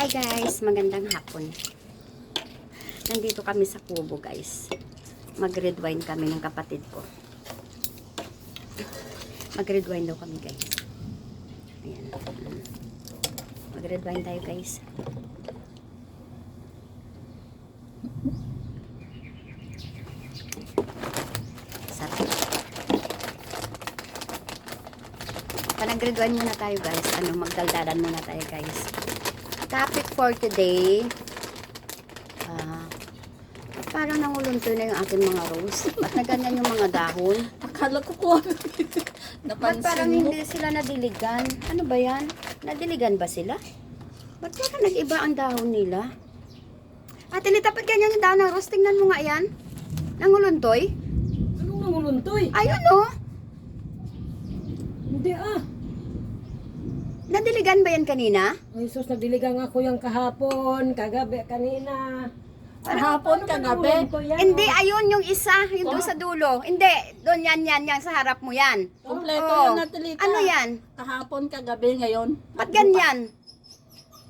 Hi guys, magandang hapon. Nandito kami sa kubo guys. Mag-red wine kami ng kapatid ko. Mag-red wine daw kami guys. Ayan. Mm. Mag-red wine tayo guys. Sarap. Panag-red wine muna tayo guys. Ano, magdaldalan muna tayo guys. Topic for today. Ah, parang nangulunto na yung aking mga rose. Ba't na ganyan yung mga dahon? Akala ko po. Ba't parang mo. hindi sila nadiligan? Ano ba yan? Nadiligan ba sila? Ba't parang nag-iba ang dahon nila? Ate, nitapat ganyan yung dahon ng rose. Tingnan mo nga yan. Nanguluntoy. Anong nanguluntoy? Ayun oh. Hindi ah. Nadiligan ba yan kanina? Ay sus, nagdiligang ako yung kahapon, kagabi, kanina. Kahapon, kagabi? Hindi, ayun yung isa. Yung doon sa dulo. Hindi, doon yan, yan, yan. Sa harap mo yan. Kompleto Oo. yun, Natalita. Ano yan? Kahapon, kagabi, ngayon. Ba't ganyan?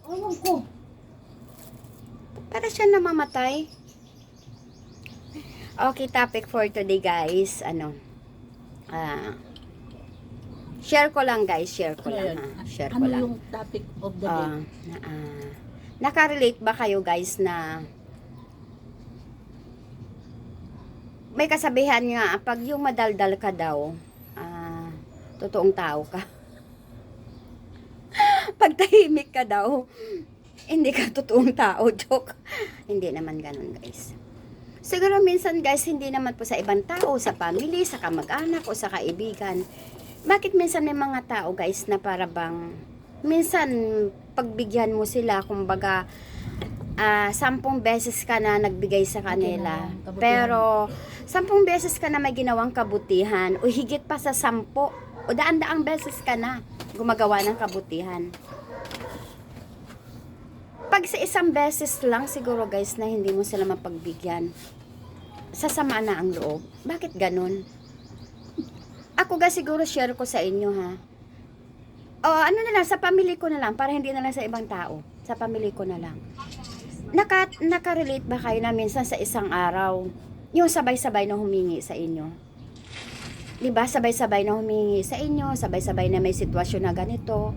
Ewan ko. Para siya namamatay. Okay, topic for today, guys. Ano? Ah. Share ko lang, guys. Share ko lang, ha? Share ko Ano lang. yung topic of the day? Ah, na, ah, nakarelate ba kayo, guys, na may kasabihan nga, pag yung madaldal ka daw, ah, totoong tao ka. pag tahimik ka daw, hindi ka totoong tao. Joke. hindi naman ganun, guys. Siguro minsan, guys, hindi naman po sa ibang tao, sa family, sa kamag-anak, o sa kaibigan. Bakit minsan may mga tao, guys, na para bang, minsan, pagbigyan mo sila, kumbaga, ah, sampung beses ka na nagbigay sa kanila. Pero, sampung beses ka na may ginawang kabutihan, o higit pa sa sampo, o daan-daang beses ka na gumagawa ng kabutihan. Pag sa isang beses lang, siguro guys, na hindi mo sila mapagbigyan, sasama na ang loob. Bakit ganun? Ako guys, siguro share ko sa inyo ha. O ano na lang, sa family ko na lang, para hindi na lang sa ibang tao. Sa family ko na lang. Naka, nakarelate ba kayo na minsan sa isang araw, yung sabay-sabay na humingi sa inyo? 'Di ba Sabay-sabay na humingi sa inyo, sabay-sabay na may sitwasyon na ganito.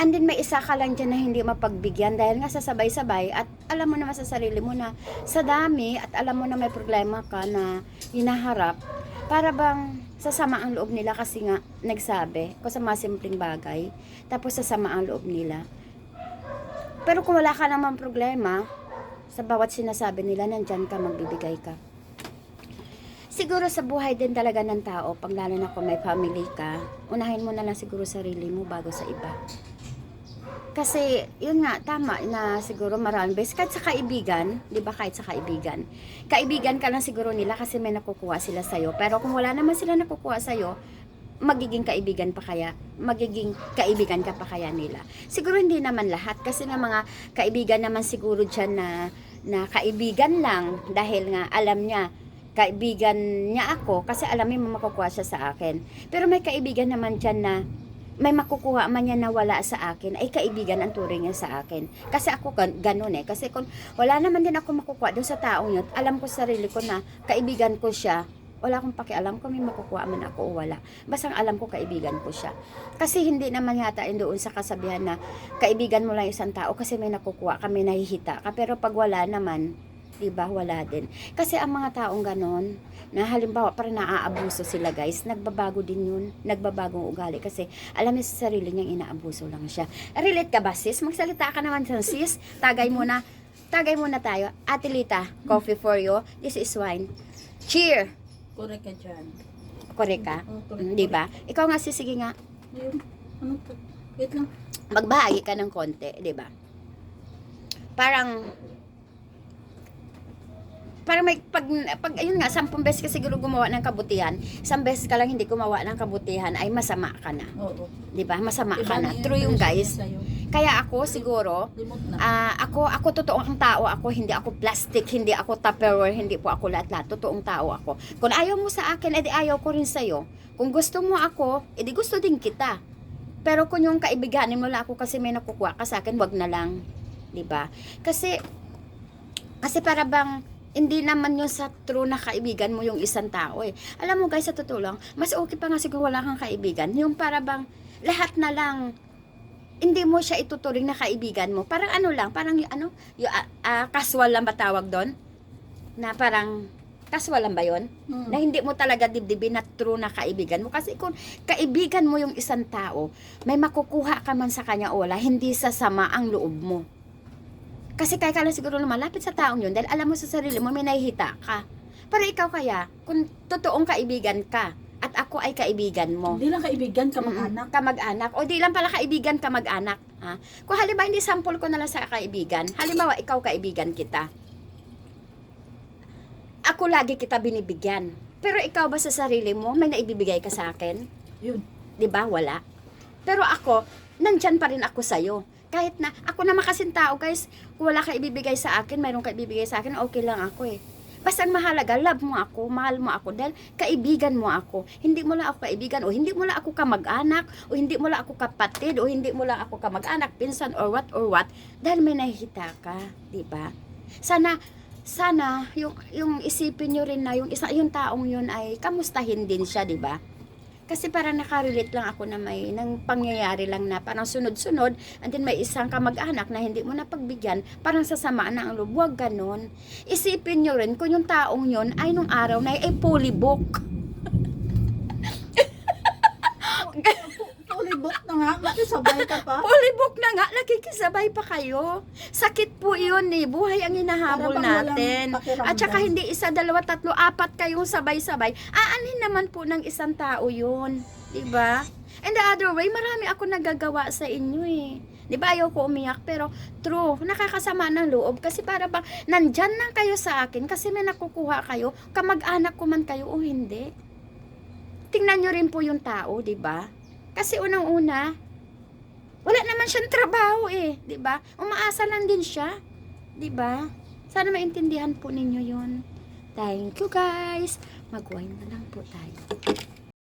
And then may isa ka lang dyan na hindi mapagbigyan dahil nga sa sabay-sabay at alam mo naman sa sarili mo na sa dami at alam mo na may problema ka na hinaharap para bang sasama ang loob nila kasi nga nagsabi ko sa mga simpleng bagay tapos sasama ang loob nila. Pero kung wala ka naman problema, sa bawat sinasabi nila, nandyan ka, magbibigay ka. Siguro sa buhay din talaga ng tao, pag lalo na kung may family ka, unahin mo na lang siguro sarili mo bago sa iba. Kasi, yun nga, tama na siguro maraming beses. Kahit sa kaibigan, di ba kahit sa kaibigan. Kaibigan ka lang siguro nila kasi may nakukuha sila sa'yo. Pero kung wala naman sila nakukuha sa'yo, magiging kaibigan pa kaya, magiging kaibigan ka pa kaya nila. Siguro hindi naman lahat kasi na mga kaibigan naman siguro dyan na, na kaibigan lang dahil nga alam niya kaibigan niya ako kasi alam niya makukuha siya sa akin. Pero may kaibigan naman dyan na may makukuha man niya na wala sa akin, ay kaibigan ang turing niya sa akin. Kasi ako gan- ganun eh. Kasi kung wala naman din ako makukuha doon sa taong yun, alam ko sa sarili ko na kaibigan ko siya, wala akong pakialam kung may makukuha man ako o wala. Basta alam ko kaibigan ko siya. Kasi hindi naman yata doon sa kasabihan na kaibigan mo lang isang tao kasi may nakukuha ka, may nahihita ka. Pero pag wala naman, di ba, wala din. Kasi ang mga taong ganon, na halimbawa parang naaabuso sila guys, nagbabago din yun, nagbabagong ugali kasi alam niya sa sarili niyang inaabuso lang siya. Relate ka ba sis? Magsalita ka naman sa sis, tagay muna, tagay muna tayo. Ate Lita, coffee for you, this is wine. Cheer! Correct ka dyan. Correct ka? Mm, Di ba? Ikaw nga sis, sige nga. Ano? Wait lang. magbahagi ka ng konti, di ba? Parang parang may pag, pag ayun nga, sampung beses ka siguro gumawa ng kabutihan, isang beses ka lang hindi gumawa ng kabutihan, ay masama ka na. Oo. Di ba? Masama Iba ka na. True yung guys. Kaya ako siguro, ah ako, ako totoong tao ako, hindi ako plastic, hindi ako tupperware, hindi po ako lahat-lahat. Totoong tao ako. Kung ayaw mo sa akin, edi ayaw ko rin sa'yo. Kung gusto mo ako, edi gusto din kita. Pero kung yung kaibiganin mo lang ako kasi may nakukuha ka sa akin, wag na lang. 'di ba? Kasi kasi para bang hindi naman yun sa true na kaibigan mo yung isang tao eh. Alam mo guys, sa totoo lang, mas okay pa nga siguro wala kang kaibigan. Yung para bang lahat na lang hindi mo siya ituturing na kaibigan mo. Parang ano lang, parang yung ano, yung ah, ah, casual lang ba tawag doon? Na parang casual lang ba yun? Hmm. Na hindi mo talaga dibdibin na true na kaibigan mo. Kasi kung kaibigan mo yung isang tao, may makukuha ka man sa kanya o wala, hindi sasama ang loob mo. Kasi kaya ka lang siguro lumalapit sa taong yun dahil alam mo sa sarili mo may nahihita ka. Pero ikaw kaya, kung totoong kaibigan ka at ako ay kaibigan mo, Hindi lang kaibigan, kamag-anak. Mm, kamag-anak. O di lang pala kaibigan, kamag-anak. Ha? Kung halimbawa, hindi sample ko na lang sa kaibigan. Halimbawa, ikaw kaibigan kita. Ako lagi kita binibigyan. Pero ikaw ba sa sarili mo, may naibibigay ka sa akin? Yun. 'Di ba? Wala. Pero ako, nandyan pa rin ako sa'yo. Kahit na, ako naman kasing tao, guys, wala ka ibibigay sa akin, mayroon ka ibibigay sa akin, okay lang ako eh. Basta ang mahalaga, love mo ako, mahal mo ako, dahil kaibigan mo ako. Hindi mo lang ako kaibigan, o hindi mo lang ako kamag-anak, o hindi mo lang ako kapatid, o hindi mo lang ako kamag-anak, pinsan, or what, or what, dahil may nahihita ka, di ba? Sana, sana, yung, yung isipin nyo rin na yung, isa, yung taong yun ay kamustahin din siya, di ba? Kasi parang nakarelate lang ako na may nang pangyayari lang na parang sunod-sunod and then may isang kamag-anak na hindi mo napagbigyan, parang sasama na ang loob. Huwag ganon. Isipin nyo rin kung yung taong yun ay nung araw na ay fully book. Na nga, makisabay ka pa. Fully book na nga, nakikisabay pa kayo. Sakit po yun eh. Buhay ang hinahabol natin. At saka hindi isa, dalawa, tatlo, apat kayong sabay-sabay. Aanin naman po ng isang tao yun. 'Di ba? And the other way, marami ako nagagawa sa inyo eh. 'Di ba ayaw ko umiyak pero true, nakakasama ng loob kasi para bang nandyan lang kayo sa akin kasi may nakukuha kayo, kamag-anak ko man kayo o hindi. Tingnan nyo rin po yung tao, 'di ba? Kasi unang-una, wala naman siyang trabaho eh, 'di ba? Umaasa lang din siya, 'di ba? Sana maintindihan po ninyo 'yon. Thank you guys. Mag-wine na lang po tayo.